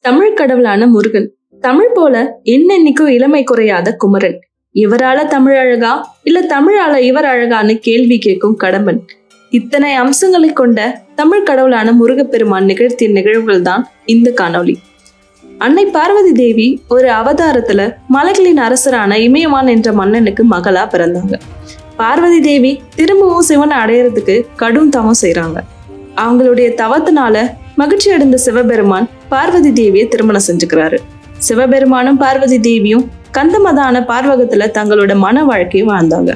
தமிழ் கடவுளான முருகன். தமிழ் போல என்னென்னைக்கும் இளமை குறையாத குமரன். இவரால தமிழ் அழகா இல்ல தமிழால இவர் அழகான்னு கேள்வி கேட்கும் கடம்பன். இத்தனை அம்சங்களை கொண்ட தமிழ் கடவுளான முருகப்பெருமான் நிகழ்த்திய நிகழ்வுகள் தான் இந்த காணொளி. அன்னை பார்வதி தேவி ஒரு அவதாரத்துல மலைகளின் அரசரான இமயமான் என்ற மன்னனுக்கு மகளா பிறந்தாங்க. பார்வதி தேவி திரும்பவும் சிவனை அடையறதுக்கு கடும் தவம் செய்றாங்க. அவங்களுடைய தவத்தினால மகிழ்ச்சி அடைந்த சிவபெருமான் பார்வதி தேவியை திருமணம் செஞ்சுக்கிறாரு. சிவபெருமானும் பார்வதி தேவியும் கந்தமதான பார்வகத்துல தங்களோட மன வாழ்க்கையை வாழ்ந்தாங்க.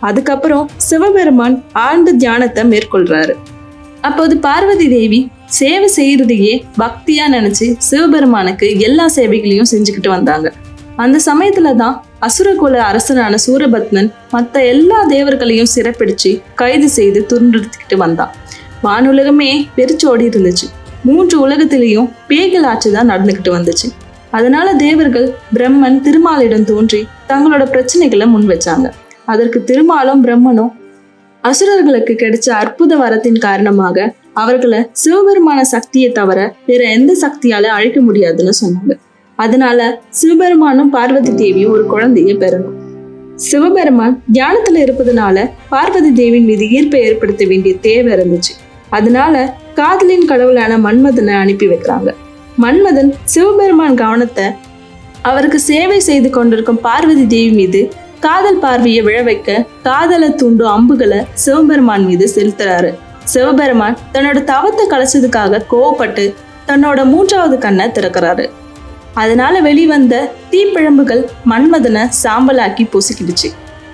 அதுக்கப்புறம் சிவபெருமான் ஆழ்ந்த தியானத்தை மேற்கொள்றாரு. அப்போது பார்வதி தேவி சேவை செய்யறதையே பக்தியா நினைச்சு சிவபெருமானுக்கு எல்லா சேவைகளையும் செஞ்சுக்கிட்டு வந்தாங்க. அந்த சமயத்துல தான் அசுரகுல அரசனான சூரபத்மன் மற்ற எல்லா தேவர்களையும் சிறப்பிடிச்சு கைது செய்து துன்புறுத்திக்கிட்டு வந்தான். வானுலகமே வெறிச்சோடி இருந்துச்சு. மூன்று உலகத்திலையும் பேய்கள் ஆட்சி தான் நடந்துகிட்டு வந்துச்சு. அதனால தேவர்கள் பிரம்மன் திருமாலிடம் தோன்றி தங்களோட பிரச்சனைகளை முன் வச்சாங்க. அதற்கு திருமாலும் பிரம்மனும் அசுரர்களுக்கு கிடைச்ச அற்புத வரத்தின் காரணமாக அவர்களை சிவபெருமான சக்தியை தவிர வேற எந்த சக்தியால அழிக்க முடியாதுன்னு சொன்னாங்க. அதனால சிவபெருமானும் பார்வதி தேவியும் ஒரு குழந்தைய பெறணும். சிவபெருமான் தியானத்துல இருப்பதனால பார்வதி தேவியின் மீது ஈர்ப்பை ஏற்படுத்த வேண்டிய தேவை இருந்துச்சு. அதனால காதலின் கடவுளான மன்மதனை அனுப்பி வைக்கிறாங்க. மன்மதன் சிவபெருமான் கவனத்தை அவருக்கு சேவை செய்து கொண்டிருக்கும் பார்வதி தேவி மீது காதல் பார்வையை விழ வைக்க காதலை தூண்டும் அம்புகளை சிவபெருமான் மீது செலுத்துறாரு. சிவபெருமான் தன்னோட தவத்தை கலைச்சதுக்காக கோவப்பட்டு தன்னோட மூன்றாவது கண்ணை திறக்கிறாரு. அதனால வெளிவந்த தீப்பிழம்புகள் மன்மதனை சாம்பலாக்கி பொசுக்கிடுச்சு.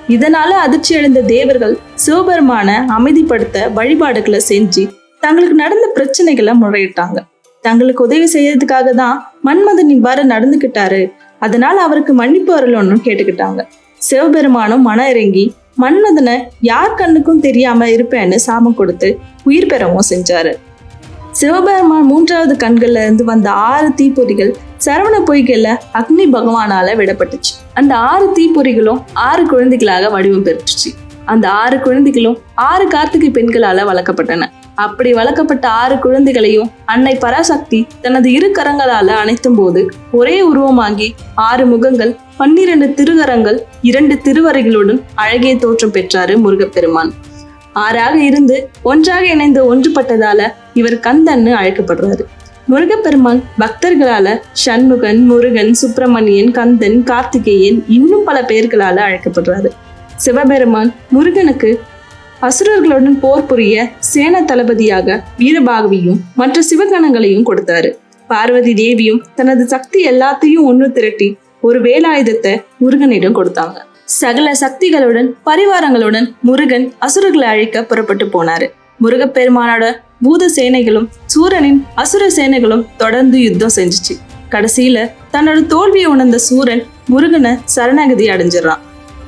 இதனால அதிர்ச்சி அடைந்த தேவர்கள் சிவபெருமான அமைதிப்படுத்த வழிபாடுகளை செஞ்சு தங்களுக்கு நடந்த பிரச்சனைகளை முறையிட்டாங்க. தங்களுக்கு உதவி செய்யறதுக்காக தான் மன்மதன் இவ்வாறு நடந்துக்கிட்டாரு அதனால அவருக்கு மன்னிப்பு வரலன்னு கேட்டுக்கிட்டாங்க. சிவபெருமானும் மன இறங்கி மன்மதனை யார் கண்ணுக்கும் தெரியாம இருப்பேன்னு சாபம் கொடுத்து உயிர் பெறவும் செஞ்சாரு. சிவபெருமான் மூன்றாவது கண்கள்ல இருந்து வந்த ஆறு தீப்பொறிகள் சரவண பொய்கள்ல அக்னி பகவானால விடப்பட்டுச்சு. அந்த ஆறு தீப்பொறிகளும் ஆறு குழந்தைகளாக வடிவம் பெற்றுச்சு. அந்த ஆறு குழந்தைகளும் ஆறு கார்த்திகை பெண்களால வளர்க்கப்பட்டன. அப்படி வளர்க்கப்பட்ட ஆறு குழந்தைகளையும் அன்னை பராசக்தி தனது இரு கரங்களால அணைத்தும் போது ஒரே உருவமாகி ஆறு முகங்கள் பன்னிரண்டு திருகரங்கள் இரண்டு திருவரைகளுடன் அழகிய தோற்றம் பெற்றாரு முருகப்பெருமான். ஆறாக இருந்து ஒன்றாக இணைந்து ஒன்றுபட்டதால இவர் கந்தன்னு அழைக்கப்படுறாரு. முருகப்பெருமான் பக்தர்களால சண்முகன் முருகன் சுப்பிரமணியன் கந்தன் கார்த்திகேயன் இன்னும் பல பெயர்களால அழைக்கப்படுறாரு. சிவபெருமான் முருகனுக்கு அசுரர்களுடன் போர் புரிய சேன தளபதியாக வீரபாகவியும் மற்ற சிவகணங்களையும் கொடுத்தாரு. பார்வதி தேவியும் தனது சக்தி எல்லாத்தையும் ஒன்று திரட்டி ஒரு வேலாயுதத்தை முருகனிடம் கொடுத்தாங்க. சகல சக்திகளுடன் பரிவாரங்களுடன் முருகன் அசுரர்களை அழிக்க புறப்பட்டு போனாரு. முருகப்பெருமானோட பூத சேனைகளும் சூரனின் அசுர சேனைகளும் தொடர்ந்து யுத்தம் செஞ்சுச்சு. கடைசியில தன்னோட தோல்வியை உணர்ந்த சூரன் முருகனை சரணாகதி அடைஞ்சிடறான்.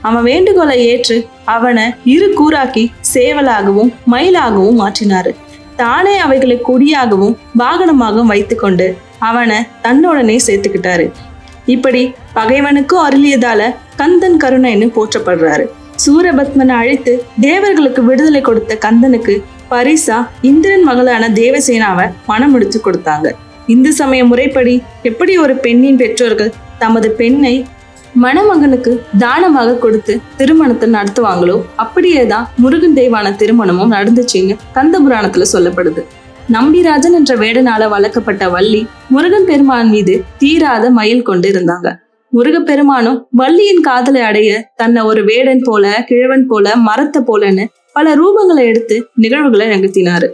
அவன் வேண்டுகோளை ஏற்று அவனை இரு கூறாக்கி சேவலாகவும் மயிலாகவும் மாற்றினாரு. தானே அவைகளை கொடியாகவும் வாகனமாகவும் வைத்துக்கொண்டு அவனை தன்னோடனே சேர்த்துக்கிட்டாரு. இப்படி பகைவனுக்கும் அருளியதால கந்தன் கருணைன்னு போற்றப்படுறாரு. சூரபத்மனை அழைத்து தேவர்களுக்கு விடுதலை கொடுத்த கந்தனுக்கு பரிசா இந்திரன் மகளான தேவசேனாவை மனம் முடிச்சு கொடுத்தாங்க. இந்து சமய முறைப்படி எப்படி ஒரு பெண்ணின் பெற்றோர்கள் தமது பெண்ணை மணமகனுக்கு தானமாக கொடுத்து திருமணத்தை நடத்துவாங்களோ அப்படியே தான் முருகன் தெய்வான திருமணமும் நடந்துச்சுன்னு கந்த புராணத்துல சொல்லப்படுது. நம்பிராஜன் என்ற வேடனால வளர்க்கப்பட்ட வள்ளி முருகன் பெருமான் மீது தீராத மயில் கொண்டு இருந்தாங்க. முருகப்பெருமானும் வள்ளியின் காதலை அடைய தன்னை ஒரு வேடன் போல கிழவன் போல மரத்தை போலன்னு பல ரூபங்களை எடுத்து நிகழ்வுகளை நிகழ்த்தினாரு.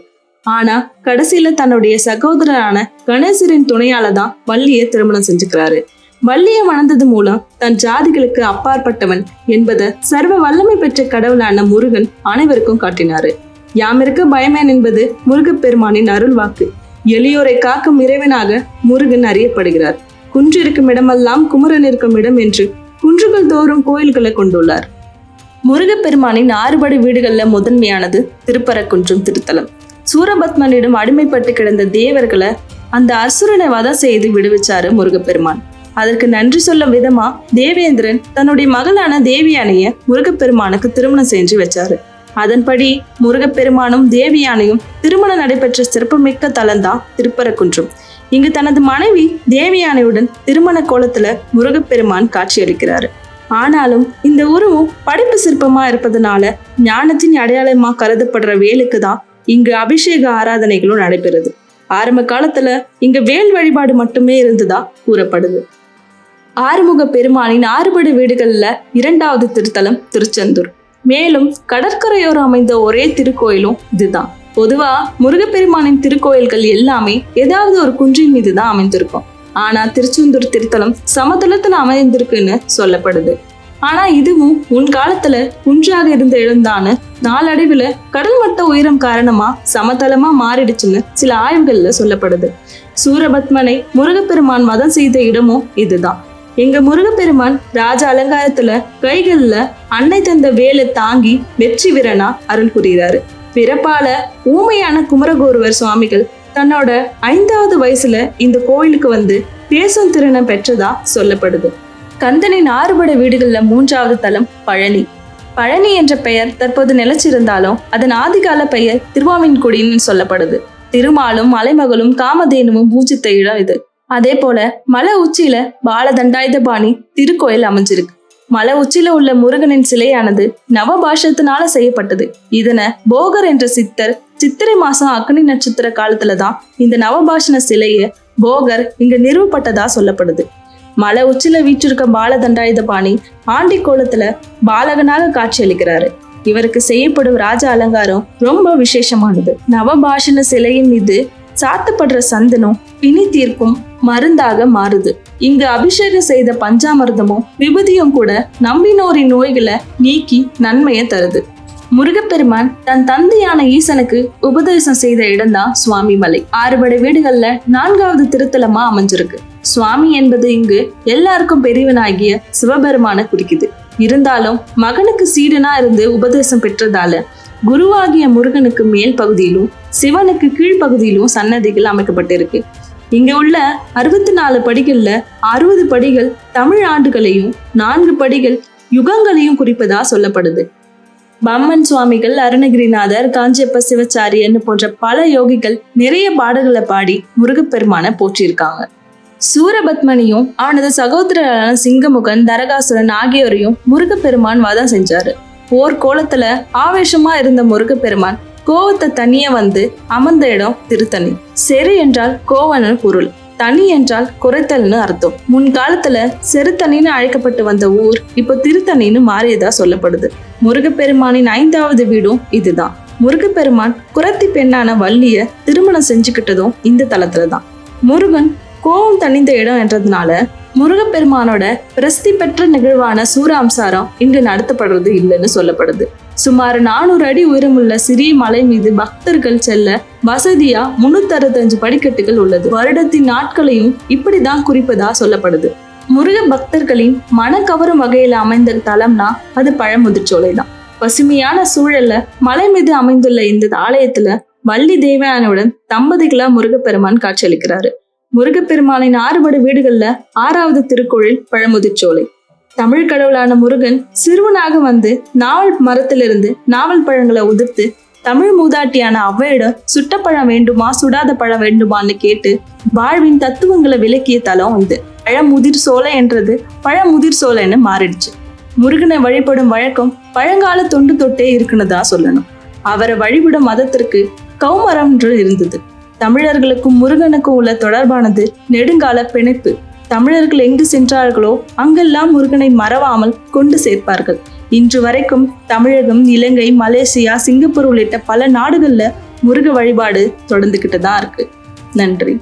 ஆனா கடைசியில தன்னுடைய சகோதரரான கணேசரின் துணையால தான் வள்ளியை திருமணம் செஞ்சுக்கிறாரு. வள்ளியை மணந்தது மூலம் தன் ஜாதிகளுக்கு அப்பாற்பட்டவன் என்பதை சர்வ வல்லமை பெற்ற கடவுளான முருகன் அனைவருக்கும் காட்டினாரு. யாமிருக்க பயமேன் என்பது முருகப்பெருமானின் அருள் வாக்கு. எளியோரை காக்கும் இறைவனாக முருகன் அறியப்படுகிறார். குன்று இருக்கும் இடமெல்லாம் குமரன் இருக்கும் இடம் என்று குன்றுகள் தோறும் கோயில்களை கொண்டுள்ளார். முருகப்பெருமானின் ஆறுபடி வீடுகளில் முதன்மையானது திருப்பரக்குன்றம் திருத்தலம். சூரபத்மனிடம் அடிமைப்பட்டு கிடந்த தேவர்களை அந்த அசுரனை வதம் செய்து விடுவிச்சாரு முருகப்பெருமான். அதற்கு நன்றி சொல்லும் விதமா தேவேந்திரன் தன்னுடைய மகளான தேவியானைய முருகப்பெருமானுக்கு திருமணம் செஞ்சு வச்சாரு. அதன்படி முருகப்பெருமானும் தேவியானையும் திருமணம் நடைபெற்ற சிறப்புமிக்க தலம்தான் திருப்பரக்குன்றம் இங்கு தனது மனைவி தேவியானையுடன் திருமண கோலத்துல முருகப்பெருமான் காட்சியளிக்கிறாரு. ஆனாலும் இந்த உருவம் படைப்பு சிற்பமா இருப்பதனால ஞானத்தின் அடையாளமா கருதப்படுற வேலுக்கு தான் இங்கு அபிஷேக ஆராதனைகளும் நடைபெறுது. ஆரம்ப காலத்துல இங்க வேல் வழிபாடு மட்டுமே இருந்ததா கூறப்படுது. ஆறுமுக பெருமானின் ஆறுபடு வீடுகளில் இரண்டாவது திருத்தலம் திருச்செந்தூர். மேலும் கடற்கரையோரம் அமைந்த ஒரே திருக்கோயிலும் இதுதான். பொதுவா முருகப்பெருமானின் திருக்கோயில்கள் எல்லாமே ஏதாவது ஒரு குன்றின் மீது தான் அமைந்திருக்கும். ஆனா திருச்செந்தூர் திருத்தலம் சமதளத்துல அமைந்திருக்குன்னு சொல்லப்படுது. ஆனா இதுவும் உன் காலத்துல குன்றாக இருந்த இடம்தான்னு நாளடைவுல கடல் மட்ட உயரம் காரணமா சமதளமா மாறிடுச்சுன்னு சில ஆய்வுகள்ல சொல்லப்படுது. சூரபத்மனை முருகப்பெருமான் மதம் செய்த இடமும் இதுதான். எங்க முருகப்பெருமான் ராஜ அலங்காரத்துல கைகள்ல அன்னை தந்த வேலை தாங்கி வெற்றி வீரனா அருள் புரிகிறாரு. பிறப்பால ஊமையான குமரகோருவர் சுவாமிகள் தன்னோட ஐந்தாவது வயசுல இந்த கோயிலுக்கு வந்து பேசும் திறனை பெற்றதா சொல்லப்படுது. கந்தனின் ஆறுபட வீடுகள்ல மூன்றாவது தலம் பழனி. பழனி என்ற பெயர் தற்போது நிலைச்சிருந்தாலும் அதன் ஆதிகால பெயர் திருவாவின்குடின்னு சொல்லப்படுது. திருமாலும் மலைமகளும் காமதேனுவும் பூஜித்த இடம் இது. அதே போல மலை உச்சியில பாலதண்டாயுதபாணி திருக்கோயில் அமைஞ்சிருக்கு. மலை உச்சியில உள்ள முருகனின் சிலையானது நவபாஷத்தினால செய்யப்பட்டது. இதனை போகர் என்ற சித்தர் சித்திரை மாசம் அக்னி நட்சத்திர காலத்துல தான் இந்த நவபாஷண சிலைய போகர் இங்க நிறுவப்பட்டதா சொல்லப்படுது. மலை உச்சில வீற்றிருக்க பாலதண்டாயுதபாணி ஆண்டி கோலத்துல பாலகனாக காட்சியளிக்கிறாரு இவருக்கு செய்யப்படும் ராஜ அலங்காரம் ரொம்ப விசேஷமானது. நவபாஷண சிலையின் மீது சாத்தப்படுற சந்தனம் பிணி தீர்க்கும் மருந்தாக மாறுது. இங்கு அபிஷேகம் செய்த பஞ்சாமிர்தமும் விபூதியும் கூட நம்பினோரின் நோய்களை நீக்கி நன்மையை தருது. முருகப்பெருமான் தன் தந்தையான ஈசனுக்கு உபதேசம் செய்த இடம்தான் சுவாமி மலை ஆறுபடை வீடுகள்ல நான்காவது திருத்தலமா அமைஞ்சிருக்கு. சுவாமி என்பது இங்கு எல்லாருக்கும் பெரியவனாகிய சிவபெருமான குறிக்குது. இருந்தாலும் மகனுக்கு சீடனா இருந்து உபதேசம் பெற்றதால குருவாகிய முருகனுக்கு மேல் பகுதியிலும் சிவனுக்கு கீழ்ப்பகுதியிலும் சன்னதிகள் அமைக்கப்பட்டிருக்கு. இங்க உள்ள அறுபத்தி நாலு படிகள்ல அறுபது படிகள் தமிழ் ஆண்டுகளையும் நான்கு படிகள் யுகங்களையும் குறிப்பதா சொல்லப்படுது. பம்மன் சுவாமிகள் அருணகிரிநாதர் காஞ்சியப்ப சிவச்சாரியன் போன்ற பல யோகிகள் நிறைய பாடல்களை பாடி முருகப்பெருமான போற்றியிருக்காங்க. சூரபத்மனியும் அவனது சகோதரரான சிங்கமுகன் தரகாசுரன் ஆகியோரையும் முருகப்பெருமான் வதம் செஞ்சாரு. போர் கோலத்துல ஆவேசமா இருந்த முருகப்பெருமான் கோவத்தை தனியே வந்து அமர்ந்த இடம் திருத்தணி. செரு என்றால் கோவன பொருள். தனி என்றால் குறைத்தல்னு அர்த்தம். முன்காலத்துல செருத்தனின்னு அழைக்கப்பட்டு வந்த ஊர் இப்போ திருத்தணின்னு மாறியதா சொல்லப்படுது. முருகப்பெருமானின் ஐந்தாவது வீடும் இதுதான். முருகப்பெருமான் குரத்தி பெண்ணான வள்ளிய திருமணம் செஞ்சுக்கிட்டதும் இந்த தளத்துல தான் முருகன் கோவம் தணிந்த இடம் என்றதுனால முருகப்பெருமானோட பிரசித்தி பெற்ற நிகழ்வான சூராம்சாரம் இங்கு நடத்தப்படுறது இல்லைன்னு சொல்லப்படுது. சுமார் நானூறு அடி உயரமுள்ள சிறிய மலை மீது பக்தர்கள் செல்ல வசதியா முன்னூத்தி அறுபத்தஞ்சு படிக்கட்டுகள் உள்ளது. வருடத்தின் நாட்களையும் இப்படிதான் குறிப்பதா சொல்லப்படுது. முருக பக்தர்களின் மன கவரும் வகையில் அமைந்த தலம்னா அது பழமுதிர்ச்சோலை தான் பசுமையான சூழல்ல மலை மீது அமைந்துள்ள இந்த ஆலயத்துல வள்ளி தேவயானுடன் தம்பதிகளா முருகப்பெருமான் காட்சியளிக்கிறாரு. முருகப்பெருமானின் ஆறுபடு வீடுகள்ல ஆறாவது திருக்கோழில் பழமுதிர்ச்சோலை. தமிழ் கடவுளான முருகன் சிறுவனாக வந்து நாவல் மரத்திலிருந்து நாவல் பழங்களை உதிர்த்து தமிழ் மூதாட்டியான அவ்வையிடம் சுட்ட பழம் வேண்டுமா சுடாத பழம் வேண்டுமான்னு கேட்டு வாழ்வின் தத்துவங்களை விளக்கிய தலம் இது. பழமுதிர் சோலை என்றது பழமுதிர் சோலைன்னு மாறிடுச்சு. முருகனை வழிபடும் வழக்கம் பழங்கால தொண்டு தொட்டே இருக்குன்னு சொல்லணும். அவரை வழிபடும் மதத்திற்கு கௌமரம் என்று இருந்தது. தமிழர்களுக்கும் முருகனுக்கும் உள்ள தொடர்பானது நெடுங்கால பிணைப்பு. தமிழர்கள் எங்கு சென்றார்களோ அங்கெல்லாம் முருகனை மறவாமல் கொண்டு சேர்ப்பார்கள். இன்று வரைக்கும் தமிழகம் இலங்கை மலேசியா சிங்கப்பூர் உள்ளிட்ட பல நாடுகளில் முருக வழிபாடு தொடர்ந்துகிட்டு தான் இருக்கு. நன்றி.